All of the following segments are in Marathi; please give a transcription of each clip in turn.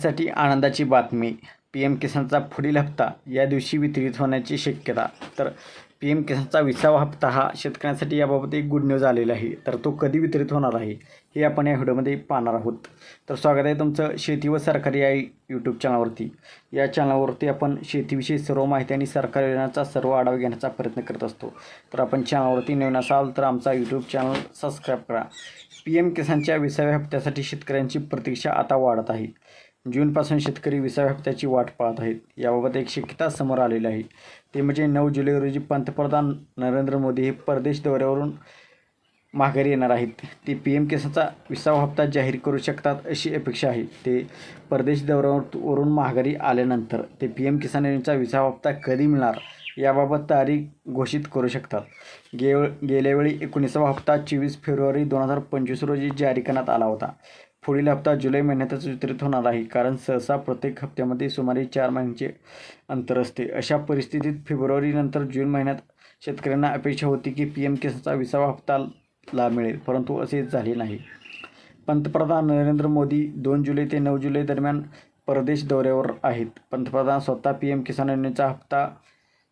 साठी आनंदाची बातमी. पी एम किसानचा पुढील हप्ता या दिवशी वितरित होण्याची शक्यता. तर पी एम किसानचा विसावा हप्ता हा शेतकऱ्यांसाठी याबाबत एक गुड न्यूज आलेला आहे. तर तो कधी वितरित होणार आहे हे आपण या व्हिडिओमध्ये पाहणार आहोत. तर स्वागत आहे तुमचं शेती व सरकारी या यूट्यूब चॅनलवरती या चॅनलवरती आपण शेतीविषयी सर्व माहिती आणि सरकारी योजनांचा सर्व आढावा घेण्याचा प्रयत्न करत असतो. तर आपण चॅनलवरती नवीन असाल तर आमचा यूट्यूब चॅनल सबस्क्राईब करा. पी एम किसानच्या विसाव्या हप्त्यासाठी शेतकऱ्यांची प्रतीक्षा आता वाढत आहे. जूनपासून शेतकरी विसाव्या हप्त्याची वाट पाहत आहेत. याबाबत एक शक्यता समोर आलेली आहे. ते म्हणजे नऊ जुलै रोजी पंतप्रधान नरेंद्र मोदी हे परदेश दौऱ्यावरून माघारी येणार आहेत. ते पी एम केसाचा विसावा हप्ता जाहीर करू शकतात अशी अपेक्षा आहे. ते परदेश दौऱ्यावरून माघारी आल्यानंतर ते पी एम किसान योजनेचा विसावा हप्ता कधी मिळणार याबाबत तारीख घोषित करू शकतात. गे गेल्यावेळी एकोणीसावा हप्ता चोवीस फेब्रुवारी दोन हजार पंचवीस रोजी जारी करण्यात आला होता. पुढील हप्ता जुलै महिन्यातच वितरित होणार आहे. कारण सहसा प्रत्येक हप्त्यामध्ये सुमारे चार महिन्यांचे अंतर असते. अशा परिस्थितीत फेब्रुवारीनंतर जून महिन्यात शेतकऱ्यांना अपेक्षा होती की पी एम किसानचा विसावा हप्ता ला मिळेल. परंतु असे झाले नाही. पंतप्रधान नरेंद्र मोदी दोन जुलै ते नऊ जुलै दरम्यान परदेश दौऱ्यावर आहेत. पंतप्रधान स्वतः पी एम किसान योजनेचा हप्ता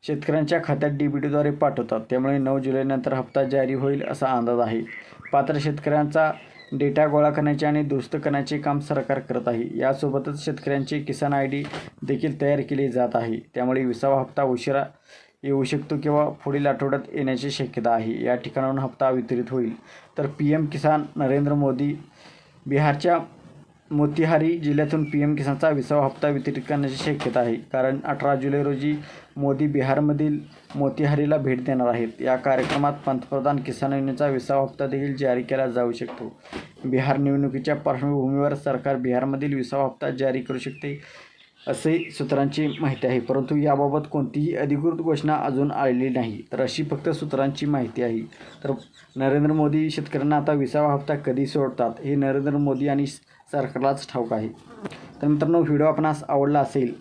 शेतकऱ्यांच्या खात्यात डी बी टीद्वारे पाठवतात. त्यामुळे नऊ जुलैनंतर हप्ता जारी होईल असा अंदाज आहे. पात्र शेतकऱ्यांचा डेटा गोळा करण्याचे आणि दुरुस्त करण्याचे काम सरकार करत आहे. यासोबतच शेतकऱ्यांची किसान आय डी देखील तयार केली जात आहे. त्यामुळे विसावा हप्ता उशिरा येऊ शकतो किंवा पुढील आठवड्यात येण्याची शक्यता आहे. या ठिकाणाहून हप्ता वितरित होईल. तर पी एम किसान नरेंद्र मोदी बिहारच्या मोतीहारी जिल्ह्यातून पी एम किसानचा विसावा हप्ता वितरित करण्याची शक्यता आहे. कारण अठरा जुलै रोजी मोदी बिहारमधील मोतीहारीला भेट देणार आहेत. या कार्यक्रमात पंतप्रधान किसान योजनेचा विसावा हप्ता देखील जारी केला जाऊ शकतो. बिहार निवडणुकीच्या पार्श्वभूमीवर सरकार बिहारमधील विसावा हप्ता जारी करू शकते. असे सूत्रांची माहिती आहे. परंतु याबाबत कोणतीही अधिकृत घोषणा अजून आलेली नाही. तर अशी फक्त सूत्रांची माहिती आहे. तर नरेंद्र मोदी शेतकऱ्यांना आता विसावा हप्ता कधी सोडतात? हे नरेंद्र मोदी आणि सरकारलाच ठाऊक आहे. तर मित्रांनो व्हिडिओ आपणास आवडला असेल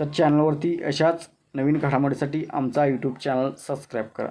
तर चॅनलवरती अशाच नवीन घडामोडीसाठी आमचा यूट्यूब चॅनल सबस्क्राईब करा.